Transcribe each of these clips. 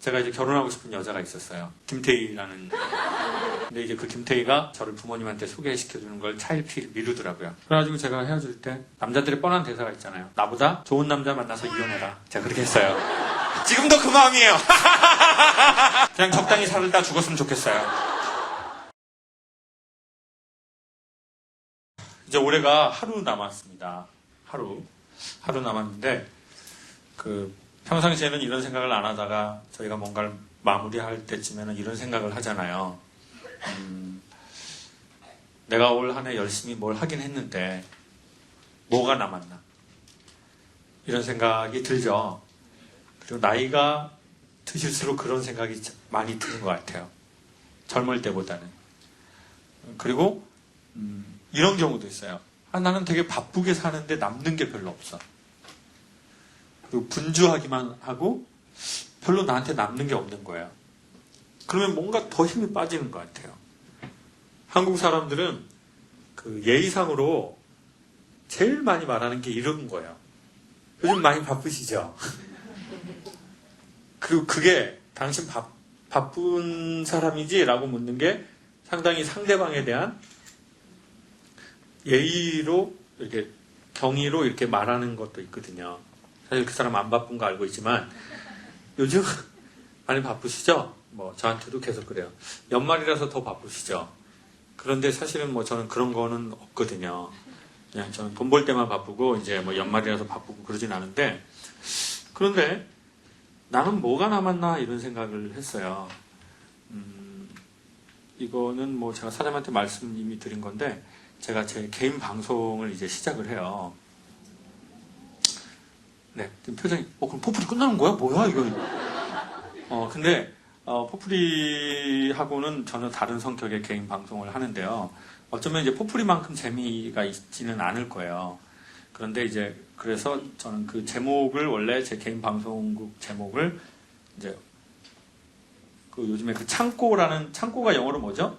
제가 이제 결혼하고 싶은 여자가 있었어요. 김태희라는. 근데 이제 그 김태희가 저를 부모님한테 소개시켜주는 걸 차일피일 미루더라고요. 그래가지고 제가 헤어질 때 남자들의 뻔한 대사가 있잖아요. 나보다 좋은 남자 만나서 이혼해라. 제가 그렇게 했어요. 지금도 그 마음이에요. 그냥 적당히 살다 죽었으면 좋겠어요. 이제 올해가 하루 남았습니다. 하루. 하루 남았는데, 그, 평상시에는 이런 생각을 안 하다가 저희가 뭔가를 마무리할 때쯤에는 이런 생각을 하잖아요. 음, 내가 올 한 해 열심히 뭘 하긴 했는데, 뭐가 남았나. 이런 생각이 들죠. 그리고 나이가 드실수록 그런 생각이 많이 드는 것 같아요. 젊을 때보다는. 그리고, 음, 이런 경우도 있어요. 아, 나는 되게 바쁘게 사는데 남는 게 별로 없어. 그리고 분주하기만 하고 별로 나한테 남는 게 없는 거예요. 그러면 뭔가 더 힘이 빠지는 것 같아요. 한국 사람들은 그 예의상으로 제일 많이 말하는 게 이런 거예요. 요즘 많이 바쁘시죠? 그리고 그게 당신 바, 바쁜 사람이지? 라고 묻는 게 상당히 상대방에 대한 예의로 이렇게 경의로 이렇게 말하는 것도 있거든요. 사실 그 사람 안 바쁜 거 알고 있지만 요즘 많이 바쁘시죠? 뭐 저한테도 계속 그래요. 연말이라서 더 바쁘시죠? 그런데 사실은 뭐 저는 그런 거는 없거든요. 그냥 저는 돈 벌 때만 바쁘고 이제 뭐 연말이라서 바쁘고 그러진 않은데 그런데 나는 뭐가 남았나 이런 생각을 했어요. 음, 이거는 뭐 제가 사장님한테 말씀 이미 드린 건데 제가 제 개인 방송을 이제 시작을 해요. 네, 지금 표정이, 어, 그럼 포플이 끝나는 거야? 뭐야, 이거. 어, 근데, 어, 포플이하고는 전혀 다른 성격의 개인 방송을 하는데요. 어쩌면 이제 포플이만큼 재미가 있지는 않을 거예요. 그런데 이제, 그래서 저는 그 제목을 원래 제 개인 방송국 제목을 이제, 그 요즘에 그 창고라는, 창고가 영어로 뭐죠?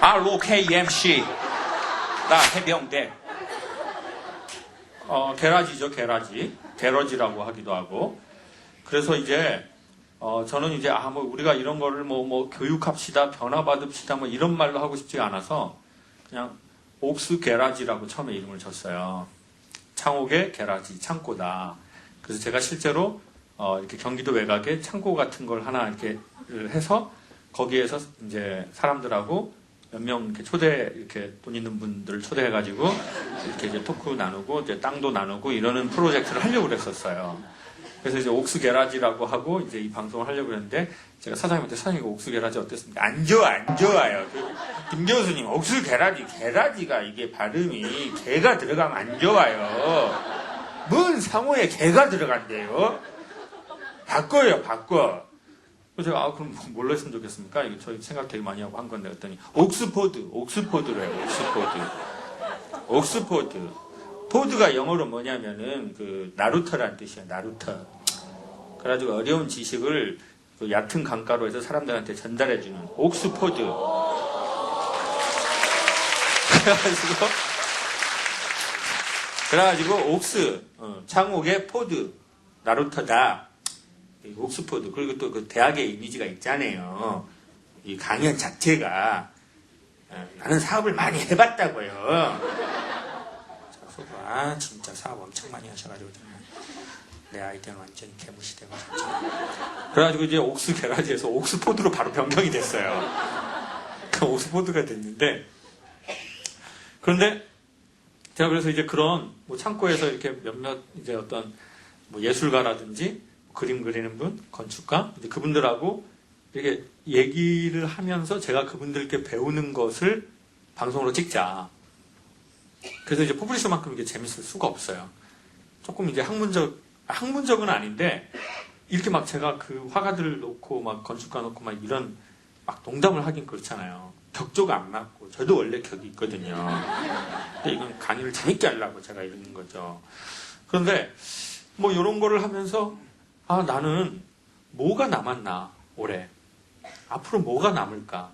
ROKMC. 나 해병대. 어, 게라지죠, 게라지. 게러지라고 하기도 하고. 그래서 이제, 어, 저는 이제, 아, 뭐, 우리가 이런 거를 뭐, 뭐, 교육합시다, 변화받읍시다, 뭐, 이런 말로 하고 싶지가 않아서, 그냥, 옥스 게라지라고 처음에 이름을 줬어요. 창옥의 게라지, 창고다. 그래서 제가 실제로, 어, 이렇게 경기도 외곽에 창고 같은 걸 하나 이렇게 해서, 거기에서 이제 사람들하고 몇 명 이렇게 초대 이렇게 돈 있는 분들을 초대해가지고 이렇게 이제 토크 나누고 이제 땅도 나누고 이러는 프로젝트를 하려고 그랬었어요. 그래서 이제 옥수 게라지라고 하고 이제 이 방송을 하려고 그랬는데 제가 사장님한테 사장님 옥수 게라지 어땠습니까? 안 좋아 안 좋아요. 그, 김 교수님 옥수 게라지 게라지가 이게 발음이 개가 들어가면 안 좋아요. 뭔 상호에 개가 들어간대요? 바꿔요 바꿔. 제가 아 그럼 뭘로 했으면 좋겠습니까? 이거 저희 생각 되게 많이 하고 한 건데 했더니 옥스포드, 옥스포드래요. 옥스포드. 옥스포드. 포드가 영어로 뭐냐면은 그 나루터란 뜻이에요. 나루터. 그래가지고 어려운 지식을 그 얕은 강가로 해서 사람들한테 전달해주는 옥스포드. 그래가지고 그래가지고 옥스 어, 창옥의 포드 나루터다. 이 옥스퍼드 그리고 또 그 대학의 이미지가 있잖아요. 이 강연 자체가 어, 나는 사업을 많이 해봤다고요. 그래서 아 진짜 사업 엄청 많이 하셔가지고 정말 내 아이디어는 완전히 개무시되고. 그래가지고 이제 옥스 게라지에서 옥스포드로 바로 변경이 됐어요. 그 옥스포드가 됐는데 그런데 제가 그래서 이제 그런 뭐 창고에서 이렇게 몇몇 이제 어떤 뭐 예술가라든지 그림 그리는 분, 건축가, 그분들하고 이렇게 얘기를 하면서 제가 그분들께 배우는 것을 방송으로 찍자. 그래서 이제 포플리쇼만큼 이게 재밌을 수가 없어요. 조금 이제 학문적, 학문적은 아닌데, 이렇게 막 제가 그 화가들 놓고 막 건축가 놓고 막 이런 막 농담을 하긴 그렇잖아요. 격조가 안 맞고, 저도 원래 격이 있거든요. 근데 이건 강의를 재밌게 하려고 제가 이러는 거죠. 그런데 뭐 이런 거를 하면서 아, 나는 뭐가 남았나, 올해. 앞으로 뭐가 남을까.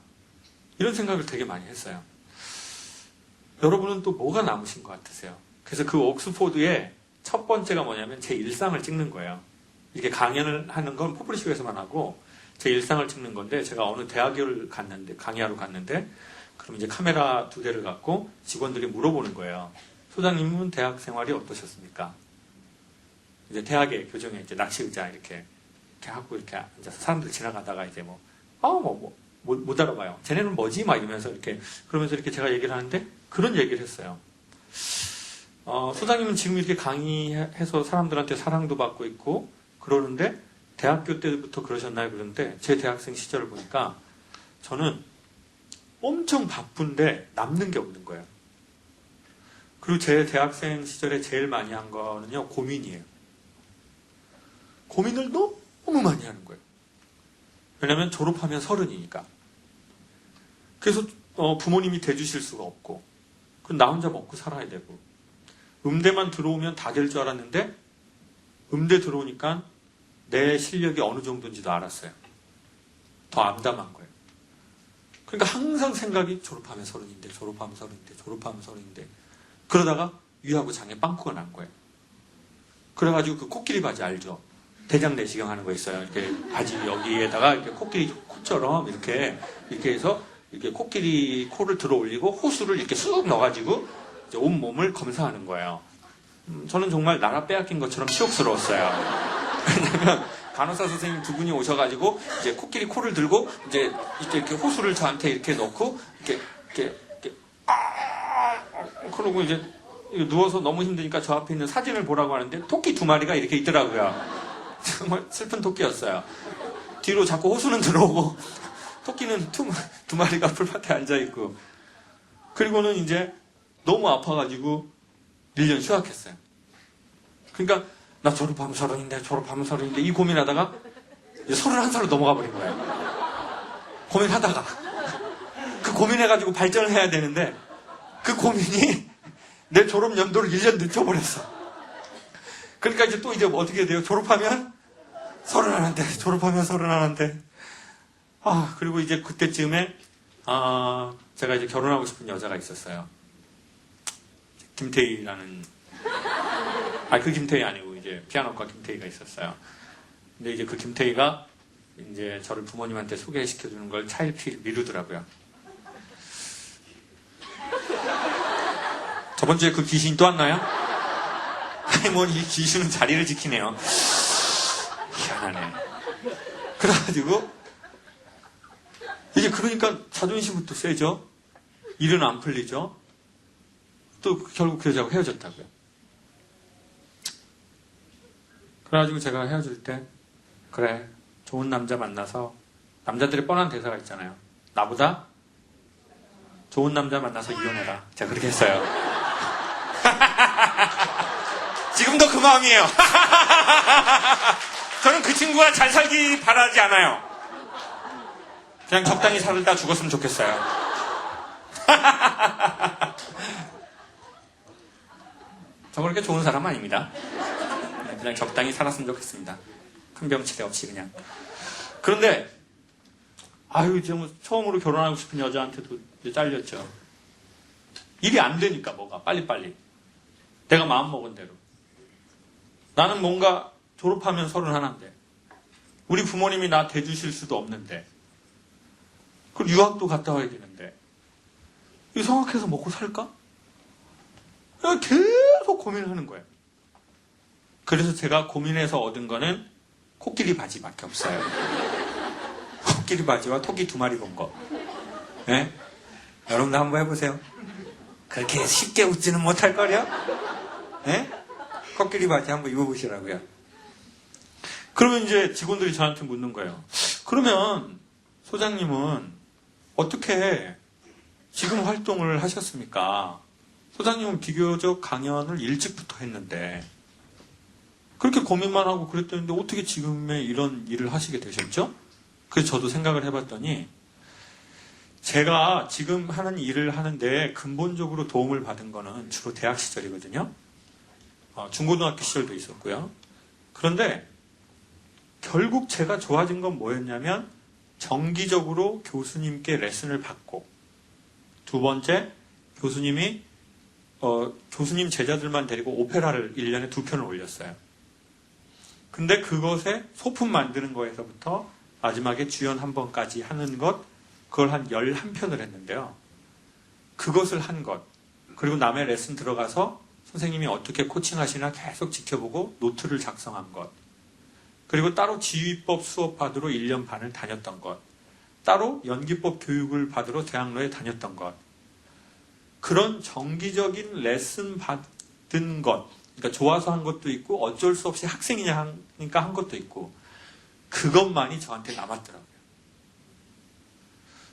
이런 생각을 되게 많이 했어요. 여러분은 또 뭐가 남으신 것 같으세요? 그래서 그 옥스포드에 첫 번째가 뭐냐면 제 일상을 찍는 거예요. 이렇게 강연을 하는 건 포프리쇼에서만 하고 제 일상을 찍는 건데 제가 어느 대학을 갔는데 강의하러 갔는데 그럼 이제 카메라 두 대를 갖고 직원들이 물어보는 거예요. 소장님은 대학 생활이 어떠셨습니까? 이제 대학의 교정에 이제 낚시 의자 이렇게 이렇게 하고 이렇게 앉아서 사람들 지나가다가 이제 뭐, 아, 뭐, 뭐, 못, 못 알아봐요. 쟤네는 뭐지? 막 이러면서 이렇게, 그러면서 이렇게 제가 얘기를 하는데 그런 얘기를 했어요. 어, 소장님은 지금 이렇게 강의해서 사람들한테 사랑도 받고 있고 그러는데 대학교 때부터 그러셨나요? 그런데 제 대학생 시절을 보니까 저는 엄청 바쁜데 남는 게 없는 거예요. 그리고 제 대학생 시절에 제일 많이 한 거는요, 고민이에요. 고민을 너무 많이 하는 거예요. 왜냐면 졸업하면 서른이니까. 그래서 어, 부모님이 대주실 수가 없고, 그럼 나 혼자 먹고 살아야 되고, 음대만 들어오면 다 될 줄 알았는데, 음대 들어오니까 내 실력이 어느 정도인지도 알았어요. 더 암담한 거예요. 그러니까 항상 생각이 졸업하면 서른인데, 졸업하면 서른인데, 졸업하면 서른인데, 그러다가 위하고 장에 빵꾸가 난 거예요. 그래가지고 그 코끼리 바지 알죠? 대장 내시경 하는 거 있어요. 이렇게 바지 여기에다가 이렇게 코끼리 코처럼 이렇게 이렇게 해서 이렇게 코끼리 코를 들어 올리고 호수를 이렇게 쑥 넣어가지고 온 몸을 검사하는 거예요. 음, 저는 정말 나라 빼앗긴 것처럼 치욕스러웠어요. 왜냐면 간호사 선생님 두 분이 오셔가지고 이제 코끼리 코를 들고 이제 이렇게 호수를 저한테 이렇게 넣고 이렇게 이렇게, 이렇게 아 그러고 이제 누워서 너무 힘드니까 저 앞에 있는 사진을 보라고 하는데 토끼 두 마리가 이렇게 있더라고요. 정말 슬픈 토끼였어요. 뒤로 자꾸 호수는 들어오고 토끼는 두, 두 마리가 풀밭에 앉아있고 그리고는 이제 너무 아파가지고 1년 휴학했어요. 그러니까 나 졸업하면 서른인데 졸업하면 서른인데 이 고민하다가 이제 서른한 살로 넘어가 버린 거예요. 고민하다가 그 고민해가지고 발전을 해야 되는데 그 고민이 내 졸업 연도를 1년 늦춰버렸어. 그러니까 이제 또 이제 뭐 어떻게 돼요? 졸업하면 서른 하나인데, 졸업하면 서른 하나인데. 아, 그리고 이제 그때쯤에, 아, 제가 이제 결혼하고 싶은 여자가 있었어요. 김태희라는, 아, 그 김태희 아니고 이제 피아노과 김태희가 있었어요. 근데 이제 그 김태희가 이제 저를 부모님한테 소개시켜주는 걸 차일피일 미루더라고요. 저번 주에 그 귀신이 또 왔나요? 아니, 뭐, 이 귀신은 자리를 지키네요. 희한하네. 그래가지고, 이제 그러니까 자존심부터 세죠? 일은 안 풀리죠? 또 결국 그 여자하고 헤어졌다고요. 그래가지고 제가 헤어질 때, 그래, 좋은 남자 만나서, 남자들의 뻔한 대사가 있잖아요. 나보다 좋은 남자 만나서 이혼해라. 제가 그렇게 했어요. 지금도 그 마음이에요. 저는 그 친구가 잘 살기 바라지 않아요. 그냥 적당히 살다 죽었으면 좋겠어요. 저 그렇게 좋은 사람 아닙니다. 그냥 적당히 살았으면 좋겠습니다. 큰 병치레 없이 그냥. 그런데 아유 지금 처음으로 결혼하고 싶은 여자한테도 이제 잘렸죠. 일이 안 되니까 뭐가 빨리빨리. 내가 마음 먹은 대로. 나는 뭔가 졸업하면 서른 하나인데 우리 부모님이 나 대주실 수도 없는데 그리고 유학도 갔다 와야 되는데 이 성악해서 먹고 살까? 계속 고민을 하는 거예요. 그래서 제가 고민해서 얻은 거는 코끼리 바지밖에 없어요. 코끼리 바지와 토끼 두 마리 본 거. 네? 여러분도 한번 해보세요. 그렇게 쉽게 웃지는 못할 거려? 네? 코끼리 바지 한번 입어보시라고요. 그러면 이제 직원들이 저한테 묻는 거예요. 그러면 소장님은 어떻게 지금 활동을 하셨습니까? 소장님은 비교적 강연을 일찍부터 했는데 그렇게 고민만 하고 그랬는데 어떻게 지금의 이런 일을 하시게 되셨죠? 그래서 저도 생각을 해봤더니 제가 지금 하는 일을 하는데 근본적으로 도움을 받은 거는 주로 대학 시절이거든요. 어, 중고등학교 시절도 있었고요. 그런데 결국 제가 좋아진 건 뭐였냐면 정기적으로 교수님께 레슨을 받고 두 번째 교수님이 어, 교수님 제자들만 데리고 오페라를 1년에 두 편을 올렸어요. 근데 그것에 소품 만드는 거에서부터 마지막에 주연 한 번까지 하는 것, 그걸 한 11편을 했는데요. 그것을 한 것, 그리고 남의 레슨 들어가서 선생님이 어떻게 코칭하시나 계속 지켜보고 노트를 작성한 것, 그리고 따로 지휘법 수업 받으러 1년 반을 다녔던 것, 따로 연기법 교육을 받으러 대학로에 다녔던 것, 그런 정기적인 레슨 받은 것, 그러니까 좋아서 한 것도 있고 어쩔 수 없이 학생이냐 하니까 한 것도 있고 그것만이 저한테 남았더라고요.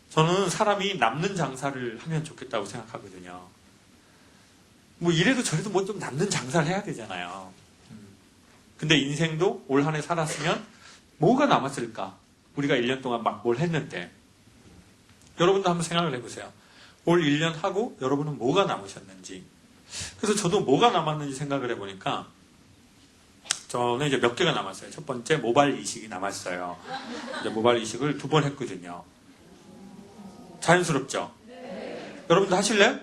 저는 사람이 남는 장사를 하면 좋겠다고 생각하거든요. 뭐 이래도 저래도 뭐좀 남는 장사를 해야 되잖아요. 음. 근데 인생도 올 한 해 살았으면 뭐가 남았을까? 우리가 1년 동안 막 뭘 했는데 여러분도 한번 생각을 해보세요. 올 1년 하고 여러분은 뭐가 남으셨는지. 그래서 저도 뭐가 남았는지 생각을 해보니까 저는 이제 몇 개가 남았어요. 첫 번째 모발 이식이 남았어요. 이제 모발 이식을 두 번 했거든요. 자연스럽죠? 여러분도 하실래요?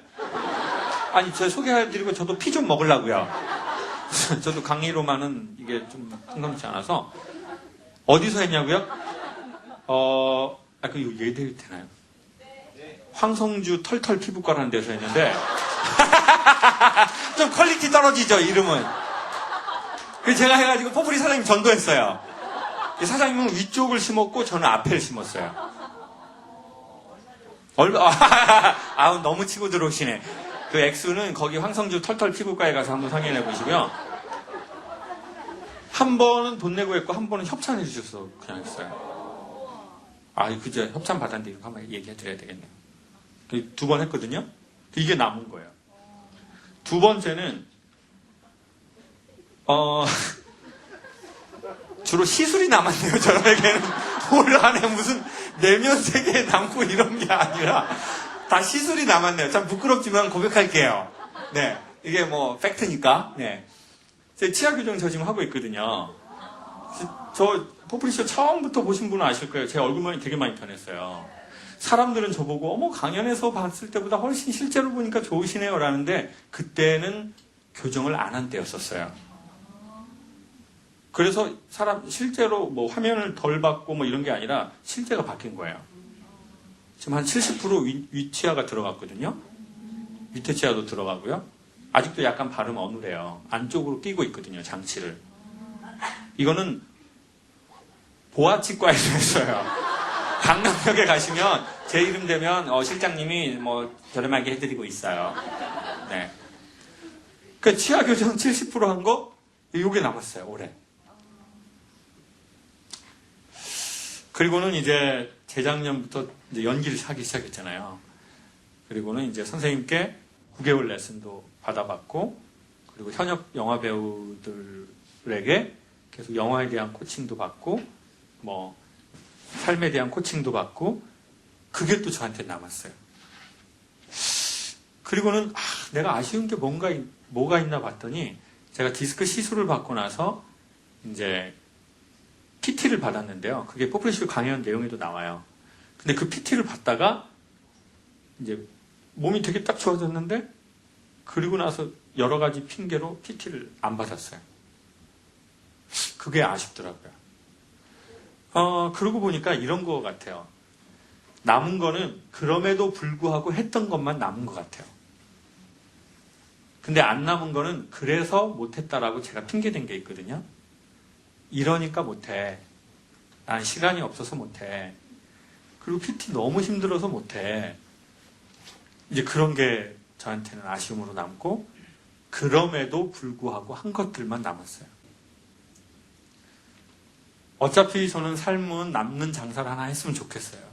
아니, 제가 소개해드리고 저도 피 좀 먹으려고요. 저도 강의로만은 이게 좀 상관치 않아서 어디서 했냐고요? 어, 아, 그 얘기해도 되나요? 황성주 털털 피부과라는 데서 했는데 좀 퀄리티 떨어지죠 이름은 그래서 제가 해가지고 포프리 사장님 전도했어요 이 사장님은 위쪽을 심었고 저는 앞에를 심었어요 얼마 아우 너무 치고 들어오시네 그 액수는 거기 황성주 털털 피부과에 가서 한번 확인해 보시고요 한 번은 돈 내고 했고 한 번은 협찬해 주셔서 그냥 했어요 아 그죠 협찬 받았는데 이거 한번 얘기해 드려야 되겠네요 두 번 했거든요. 이게 남은 거예요. 두 번째는 어 주로 시술이 남았네요. 저에게는 올 한해 무슨 내면 세계 남고 이런 게 아니라 다 시술이 남았네요. 참 부끄럽지만 고백할게요. 네, 이게 뭐 팩트니까. 네, 제 치아 교정 저 지금 하고 있거든요. 저 포프리쇼 처음부터 보신 분은 아실 거예요. 제 얼굴만이 되게 많이 변했어요. 사람들은 저보고 어머 강연에서 봤을 때보다 훨씬 실제로 보니까 좋으시네요 라는데 그때는 교정을 안 한 때였었어요. 그래서 사람 실제로 뭐 화면을 덜 받고 뭐 이런 게 아니라 실제가 바뀐 거예요. 지금 한 70% 위, 위치아가 들어갔거든요. 밑에 치아도 들어가고요. 아직도 약간 발음 어눌해요. 안쪽으로 끼고 있거든요, 장치를. 이거는 보아치과에서 했어요. 강남역에 가시면 제 이름 되면 어, 실장님이 뭐 저렴하게 해드리고 있어요. 네. 그 치아 교정 70%한 거, 요게 남았어요, 올해. 그리고는 이제 재작년부터 이제 연기를 하기 시작했잖아요. 그리고는 이제 선생님께 9개월 레슨도 받아봤고, 그리고 현역 영화 배우들에게 계속 영화에 대한 코칭도 받고, 뭐, 삶에 대한 코칭도 받고, 그게 또 저한테 남았어요. 그리고는, 아, 내가 아쉬운 게 뭔가, 있- 뭐가 있나 봤더니, 제가 디스크 시술을 받고 나서, 이제, PT를 받았는데요. 그게 포프레시브 강연 내용에도 나와요. 근데 그 PT를 받다가, 이제, 몸이 되게 딱 좋아졌는데, 그리고 나서 여러 가지 핑계로 PT를 안 받았어요. 그게 아쉽더라고요. 어, 그러고 보니까 이런 거 같아요. 남은 거는 그럼에도 불구하고 했던 것만 남은 것 같아요. 근데 안 남은 거는 그래서 못했다라고 제가 핑계댄 게 있거든요. 이러니까 못해. 난 시간이 없어서 못해. 그리고 PT 너무 힘들어서 못해. 이제 그런 게 저한테는 아쉬움으로 남고, 그럼에도 불구하고 한 것들만 남았어요. 어차피 저는 삶은 남는 장사를 하나 했으면 좋겠어요.